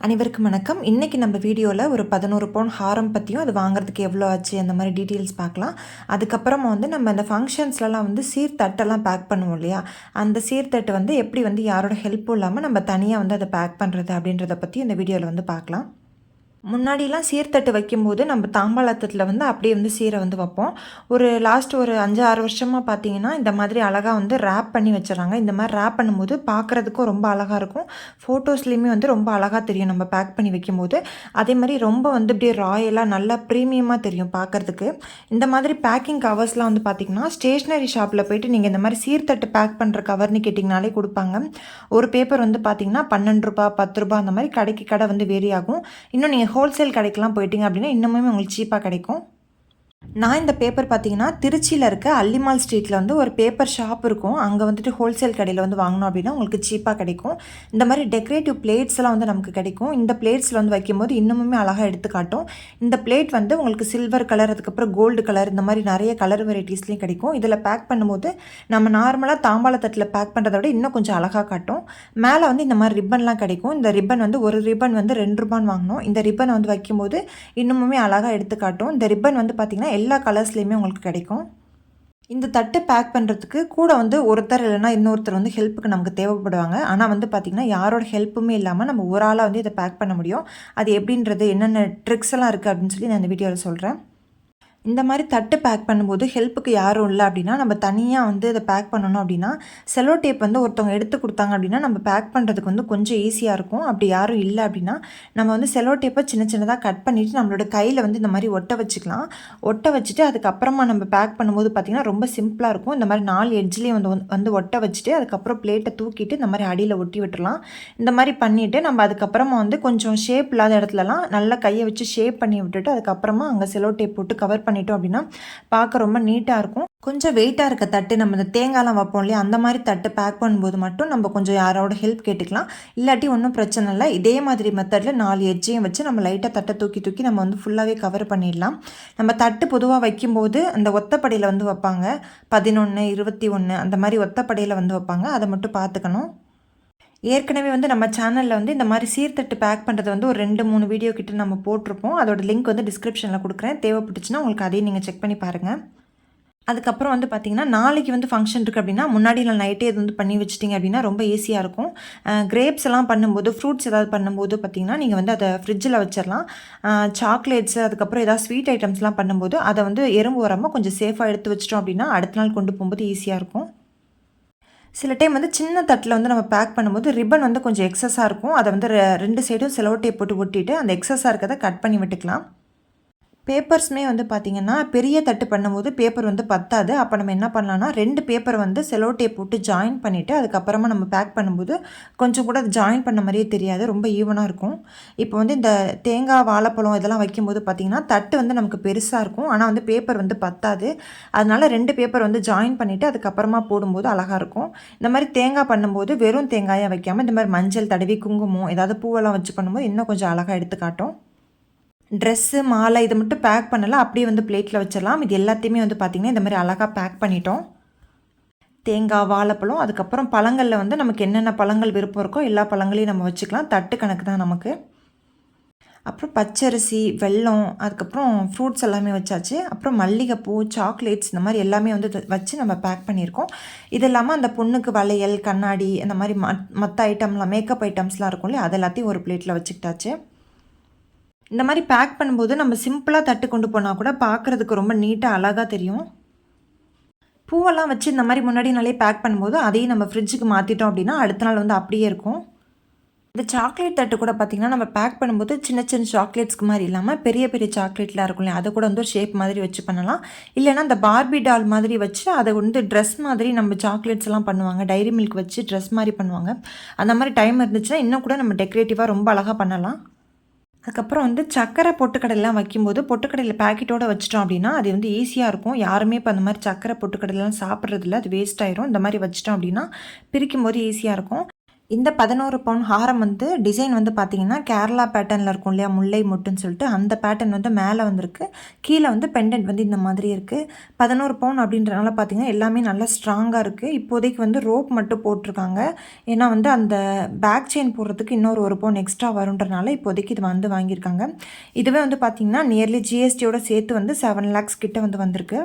அனைவருக்கும் வணக்கம். இன்றைக்கி நம்ம வீடியோவில் ஒரு பதினோரு பவுன் ஹாரம் பற்றியும் அது வாங்குறதுக்கு எவ்வளோ ஆச்சு அந்த மாதிரி டீட்டெயில்ஸ் பார்க்கலாம் அதுக்கப்புறமா வந்து நம்ம அந்த ஃபங்க்ஷன்ஸ்லலாம் வந்து சீர்தட்டெல்லாம் பேக் பண்ணுவோம் இல்லையா? அந்த சீர்தட்டு வந்து எப்படி வந்து யாரோட ஹெல்ப்பும் இல்லாமல் நம்ம தனியாக வந்து அதை பேக் பண்ணுறது அப்படின்றத பற்றி இந்த வீடியோவில் வந்து பார்க்கலாம் முன்னாடிலாம் சீர்தட்டு வைக்கும்போது நம்ம தாம்பாளத்தட்டில் வந்து அப்படியே வந்து சீரை வந்து வைப்போம். ஒரு லாஸ்ட் ஒரு அஞ்சு ஆறு வருஷமாக பார்த்தீங்கன்னா இந்த மாதிரி அழகாக வந்து ரேப் பண்ணி வச்சிடறாங்க. இந்த மாதிரி ரேப் பண்ணும்போது பார்க்குறதுக்கும் ரொம்ப அழகாக இருக்கும். ஃபோட்டோஸ்லேயுமே வந்து ரொம்ப அழகாக தெரியும் நம்ம பேக் பண்ணி வைக்கும்போது. அதே மாதிரி ரொம்ப வந்து இப்படியே ராயலாக நல்லா ப்ரீமியமாக தெரியும் பார்க்குறதுக்கு. இந்த மாதிரி பேக்கிங் கவர்ஸ்லாம் வந்து பார்த்திங்கன்னா ஸ்டேஷ்னரி ஷாப்பில் போயிட்டு நீங்கள் இந்த மாதிரி சீர்தட்டு பேக் பண்ணுற கவர்னு கேட்டிங்கனாலே கொடுப்பாங்க. ஒரு பேப்பர் வந்து பார்த்திங்கன்னா பன்னெண்டு ரூபா பத்து ரூபா அந்த மாதிரி கடைக்கு கடை வந்து வேரி ஆகும். இன்னும் நீங்கள் ஹோல்சேல் கடைக்கெலாம் போயிட்டீங்க அப்படின்னா இன்னுமே உங்களுக்கு சீப்பாக கிடைக்கும். நான் இந்த பேப்பர் பார்த்தீங்கன்னா திருச்சியில் இருக்க அல்லிமால் ஸ்ட்ரீட்டில் வந்து ஒரு பேப்பர் ஷாப் இருக்கும். அங்கே வந்துட்டு ஹோல்சேல் கடையில் வந்து வாங்கினோம் அப்படின்னா உங்களுக்கு சீப்பாக கிடைக்கும். இந்த மாதிரி டெக்கரேட்டிவ் பிளேட்ஸ் எல்லாம் வந்து நமக்கு கிடைக்கும். இந்த பிளேட்ஸில் வந்து வைக்கும்போது இன்னுமுமே அழகாக எடுத்து காட்டும். இந்த பிளேட் வந்து உங்களுக்கு சில்வர் கலர் அதுக்கப்புறம் கோல்டு கலர் இந்த மாதிரி நிறைய கலர் வெரைட்டிஸ்லேயும் கிடைக்கும். இதில் பேக் பண்ணும்போது நம்ம நார்மலாக தாம்பாளத்தட்டில் பேக் பண்ணுறத விட இன்னும் கொஞ்சம் அழகாக காட்டும். மேலே வந்து இந்த மாதிரி ரிப்பன்லாம் கிடைக்கும். இந்த ரிப்பன் வந்து ஒரு ரிப்பன் வந்து ரெண்டு ரூபான்னு வாங்கினோம் இந்த ரிப்பன் வந்து வைக்கும்போது இன்னுமுமே அழகாக எடுத்து காட்டும். இந்த ரிப்பன் வந்து பார்த்திங்கன்னா எல்லா கலர்ஸ்லேயுமே உங்களுக்கு கிடைக்கும். இந்த தட்டு பேக் பண்ணுறதுக்கு கூட வந்து ஒருத்தர் இல்லைனா இன்னொருத்தர் வந்து ஹெல்ப்புக்கு நமக்கு தேவைப்படுவாங்க. ஆனால் வந்து பார்த்திங்கன்னா யாரோட ஹெல்ப்புமே இல்லாமல் நம்ம ஒரு ஆளாக வந்து இதை பேக் பண்ண முடியும். அது எப்படின்றது என்னென்ன ட்ரிக்ஸ் எல்லாம் இருக்குது அப்படின்னு சொல்லி நான் இந்த வீடியோவில் சொல்கிறேன் இந்த மாதிரி தட்டு பேக் பண்ணும்போது ஹெல்ப்புக்கு யாரும் இல்லை அப்படின்னா நம்ம தனியாக வந்து இதை பேக் பண்ணணும் அப்படின்னா செலோ டேப் வந்து ஒருத்தவங்க எடுத்து கொடுத்தாங்க அப்படின்னா நம்ம பேக் பண்ணுறதுக்கு வந்து கொஞ்சம் ஈஸியாக இருக்கும். அப்படி யாரும் இல்லை அப்படின்னா நம்ம வந்து செலோ டேப்பை சின்ன சின்னதாக கட் பண்ணிவிட்டு நம்மளோட கையில் வந்து இந்த மாதிரி ஒட்ட வச்சுக்கலாம். ஒட்ட வச்சுட்டு அதுக்கப்புறமா நம்ம பேக் பண்ணும்போது பார்த்திங்கன்னா ரொம்ப சிம்பிளாக இருக்கும். இந்த மாதிரி நாலு எட்ஜ்லேயும் வந்து வந்து ஒட்ட வச்சுட்டு அதுக்கப்புறம் பிளேட்டை தூக்கிட்டு இந்த மாதிரி அடியில் ஒட்டி விட்டுலாம் இந்த மாதிரி பண்ணிவிட்டு நம்ம அதுக்கப்புறமா வந்து கொஞ்சம் ஷேப் இல்லாத இடத்துலலாம் நல்லா கையை வச்சு ஷேப் பண்ணி விட்டுட்டு அதுக்கப்புறமா அங்கே செலோ டேப் போட்டு கவர் பண்ணி பண்ணிட்டோம் அப்படின்னா பார்க்க ரொம்ப நீட்டாக இருக்கும். கொஞ்சம் வெயிட்டாக இருக்க தட்டு நம்ம இந்த தேங்காய்லாம் வைப்போம் இல்லையா? அந்த மாதிரி தட்டு பேக் பண்ணும்போது மட்டும் நம்ம கொஞ்சம் யாரோட ஹெல்ப் கேட்டுக்கலாம். இல்லாட்டி ஒன்றும் பிரச்சனை இல்லை. இதே மாதிரி மெத்தடில் நாலு எட்ஜையும் வச்சு நம்ம லைட்டாக தட்டை தூக்கி தூக்கி நம்ம வந்து ஃபுல்லாகவே கவர் பண்ணிடலாம். நம்ம தட்டு பொதுவாக வைக்கும்போது அந்த ஒத்தப்படையில் வந்து வைப்பாங்க. பதினொன்று இருபத்தி ஒன்று அந்த மாதிரி ஒத்தப்படையில் வந்து வைப்பாங்க. அதை மட்டும் பார்த்துக்கணும். ஏற்கனவே வந்து நம்ம சேனலில் வந்து இந்த மாதிரி சீர்தட்டு பேக் பண்ணுறது வந்து ஒரு ரெண்டு மூணு வீடியோ கிட்ட நம்ம போட்டிருப்போம். அதோட லிங்க் வந்து டிஸ்கிரிப்ஷனில் கொடுக்குறேன். தேவைப்பட்டுச்சுன்னா உங்களுக்கு அதையும் நீங்கள் செக் பண்ணி பாருங்கள் அதுக்கப்புறம் வந்து பார்த்திங்கன்னா நாளைக்கு வந்து ஃபங்க்ஷன் இருக்குது அப்படின்னா முன்னாடி நான் நைட்டே இது வந்து பண்ணி வச்சிட்டிங்க அப்படின்னா ரொம்ப ஈஸியாக இருக்கும். கிரேப்ஸ் எல்லாம் பண்ணும்போது ஃப்ரூட்ஸ் ஏதாவது பண்ணும்போது பார்த்திங்கன்னா நீங்கள் வந்து அதை ஃப்ரிட்ஜில் வச்சிடலாம். சாக்லேட்ஸ் அதுக்கப்புறம் ஏதாவது ஸ்வீட் ஐட்டம்ஸ்லாம் பண்ணும்போது அதை வந்து எறும்பு வராமல் கொஞ்சம் சேஃபாக எடுத்து வச்சிட்டோம் அப்படின்னா அடுத்த நாள் கொண்டு போகும்போது ஈஸியாக இருக்கும். சில டைம் வந்து சின்ன தட்டில் வந்து நம்ம பேக் பண்ணும்போது ரிப்பன் வந்து கொஞ்சம் எக்ஸஸாக இருக்கும். அதை வந்து ரெண்டு சைடும் செலோ டேப் போட்டு ஒட்டிட்டு அந்த எக்ஸஸாக இருக்கிறத கட் பண்ணி விட்டுக்கலாம். பேப்பர்ஸுமே வந்து பார்த்திங்கன்னா பெரிய தட்டு பண்ணும்போது பேப்பர் வந்து பத்தாது. அப்போ நம்ம என்ன பண்ணலாம்னா ரெண்டு பேப்பர் வந்து செலோ டேப் போட்டு ஜாயின் பண்ணிவிட்டு அதுக்கப்புறமா நம்ம பேக் பண்ணும்போது கொஞ்சம் கூட அது ஜாயின் பண்ண மாதிரியே தெரியாது. ரொம்ப ஈவனாக இருக்கும். இப்போ வந்து இந்த தேங்காய் வாழைப்பழம் இதெல்லாம் வைக்கும்போது பார்த்திங்கன்னா தட்டு வந்து நமக்கு பெருசாக இருக்கும். ஆனால் வந்து பேப்பர் வந்து பத்தாது. அதனால் ரெண்டு பேப்பர் வந்து ஜாயின் பண்ணிவிட்டு அதுக்கப்புறமா போடும்போது அழகாக இருக்கும். இந்த மாதிரி தேங்காய் பண்ணும்போது வெறும் தேங்காயாக வைக்காமல் இந்த மாதிரி மஞ்சள் தடவி குங்குமம் ஏதாவது பூவெல்லாம் வச்சு பண்ணும்போது இன்னும் கொஞ்சம் அழகாக எடுத்து காட்டும் ட்ரெஸ்ஸு மாலை இதை மட்டும் பேக் பண்ணலாம் அப்படியே வந்து பிளேட்டில் வச்சிடலாம். இது எல்லாத்தையுமே வந்து பார்த்திங்கன்னா இந்த மாதிரி அழகாக பேக் பண்ணிட்டோம். தேங்காய் வாழைப்பழம் அதுக்கப்புறம் பழங்களில் வந்து நமக்கு என்னென்ன பழங்கள் விருப்பம் இருக்கோ எல்லா பழங்களையும் நம்ம வச்சுக்கலாம். தட்டு கணக்கு தான் நமக்கு. அப்புறம் பச்சரிசி வெல்லம் அதுக்கப்புறம் ஃப்ரூட்ஸ் எல்லாமே வச்சாச்சு. அப்புறம் மல்லிகைப்பூ சாக்லேட்ஸ் இந்த மாதிரி எல்லாமே வந்து வச்சு நம்ம பேக் பண்ணியிருக்கோம். இது இல்லாமல் அந்த பொண்ணுக்கு வளையல் கண்ணாடி அந்த மாதிரி மற்ற ஐட்டம்லாம் மேக்கப் ஐட்டம்ஸ்லாம் இருக்கும் இல்லையா அது எல்லாத்தையும் ஒரு பிளேட்டில் வச்சுக்கிட்டாச்சு. இந்த மாதிரி பேக் பண்ணும்போது நம்ம சிம்பிளாக தட்டு கொண்டு போனால் கூட பார்க்குறதுக்கு ரொம்ப நீட்டாக அழகாக தெரியும். பூவெல்லாம் வச்சு இந்த மாதிரி முன்னாடி நாளே பேக் பண்ணும்போது அதையும் நம்ம ஃப்ரிட்ஜுக்கு மாற்றிட்டோம் அப்படின்னா அடுத்த நாள் வந்து அப்படியே இருக்கும். இந்த சாக்லேட் தட்டு கூட பார்த்திங்கன்னா நம்ம பேக் பண்ணும்போது சின்ன சின்ன சாக்லேட்ஸ்க்கு மாதிரி இல்லாமல் பெரிய பெரிய சாக்லேட்லாம் இருக்கும் இல்லையா அதை கூட வந்து ஒரு ஷேப் மாதிரி வச்சு பண்ணலாம். இல்லைனா அந்த பார்பி டால் மாதிரி வச்சு அதை வந்து ட்ரெஸ் மாதிரி நம்ம சாக்லேட்ஸ் எல்லாம் பண்ணுவாங்க. டைரி மில்க் வச்சு ட்ரெஸ் மாதிரி பண்ணுவாங்க. அந்த மாதிரி டைம் இருந்துச்சுன்னா இன்னும் கூட நம்ம டெக்கரேட்டிவாக ரொம்ப அழகாக பண்ணலாம். அதுக்கப்புறம் வந்து சக்கரை பொட்டுக்கடலாம் வைக்கும்போது பொட்டுக்கடையில் பேக்கெட்டோடு வச்சிட்டோம் அப்படின்னா அது வந்து ஈஸியாக இருக்கும். யாருமே இப்போ அந்த மாதிரி சக்கரை பொட்டுக்கடலாம் சாப்பிட்றதில்ல. அது வேஸ்ட் ஆயிரும். இந்த மாதிரி வச்சிட்டோம் அப்படின்னா பிரிக்கும் போது ஈஸியாக இருக்கும். இந்த பதினோரு பவுன் ஹாரம் வந்து டிசைன் வந்து பார்த்தீங்கன்னா கேரளா பேட்டர்னில் இருக்கும் இல்லையா முல்லை மொட்டுன்னு சொல்லிட்டு அந்த பேட்டர்ன் வந்து மேலே வந்திருக்கு. கீழே வந்து பெண்டன்ட் வந்து இந்த மாதிரி இருக்குது பதினோரு பவுன் அப்படின்றனால பார்த்தீங்கன்னா எல்லாமே நல்லா ஸ்ட்ராங்காக இருக்குது இப்போதைக்கு வந்து ரோப் மட்டும் போட்டிருக்காங்க. ஏன்னா வந்து அந்த பேக் செயின் போடுறதுக்கு இன்னொரு ஒரு பவுன் எக்ஸ்ட்ரா வருன்றனால இப்போதைக்கு இது வந்து வாங்கியிருக்காங்க. இதுவே வந்து பார்த்தீங்கன்னா நியர்லி ஜிஎஸ்டியோட சேர்த்து வந்து செவன் லேக்ஸ் கிட்ட வந்து வந்திருக்கு.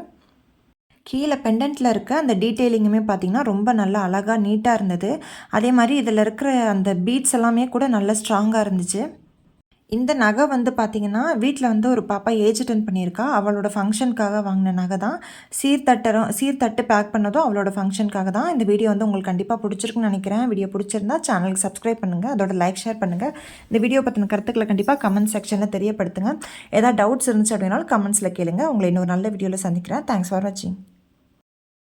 கீழே பெண்டண்ட்டில் இருக்க அந்த டீட்டெயிலிங்குமே பார்த்தீங்கன்னா ரொம்ப நல்லா அழகாக நீட்டாக இருந்தது. அதே மாதிரி இதில் இருக்கிற அந்த பீட்ஸ் எல்லாமே கூட நல்லா ஸ்ட்ராங்காக இருந்துச்சு. இந்த நகை வந்து பார்த்தீங்கன்னா வீட்டில் வந்து ஒரு பாப்பா ஏஜ் அட்டன் பண்ணியிருக்கா. அவளோட ஃபங்க்ஷனுக்காக வாங்கின நகை தான். சீர்தட்டரும் சீர்தட்டு பேக் பண்ணதும் அவளோட ஃபங்க்ஷனுக்காக தான். இந்த வீடியோ வந்து உங்களுக்கு கண்டிப்பாக பிடிச்சிருக்குன்னு நினைக்கிறேன். வீடியோ பிடிச்சிருந்தா சேனலுக்கு சப்ஸ்கிரைப் பண்ணுங்கள் அதோட லைக் ஷேர் பண்ணுங்கள் இந்த வீடியோ பற்றின கருத்துக்களை கண்டிப்பாக கமெண்ட் செக்ஷனில் தெரியப்படுத்துங்க. ஏதாவது டவுட்ஸ் இருந்துச்சு அப்படின்னாலும் கமெண்ட்ஸில் கேளுங்க. உங்களை இன்னொரு நல்ல வீடியோவில் சந்திக்கிறேன். தேங்க்ஸ் ஃபார் வாட்சிங்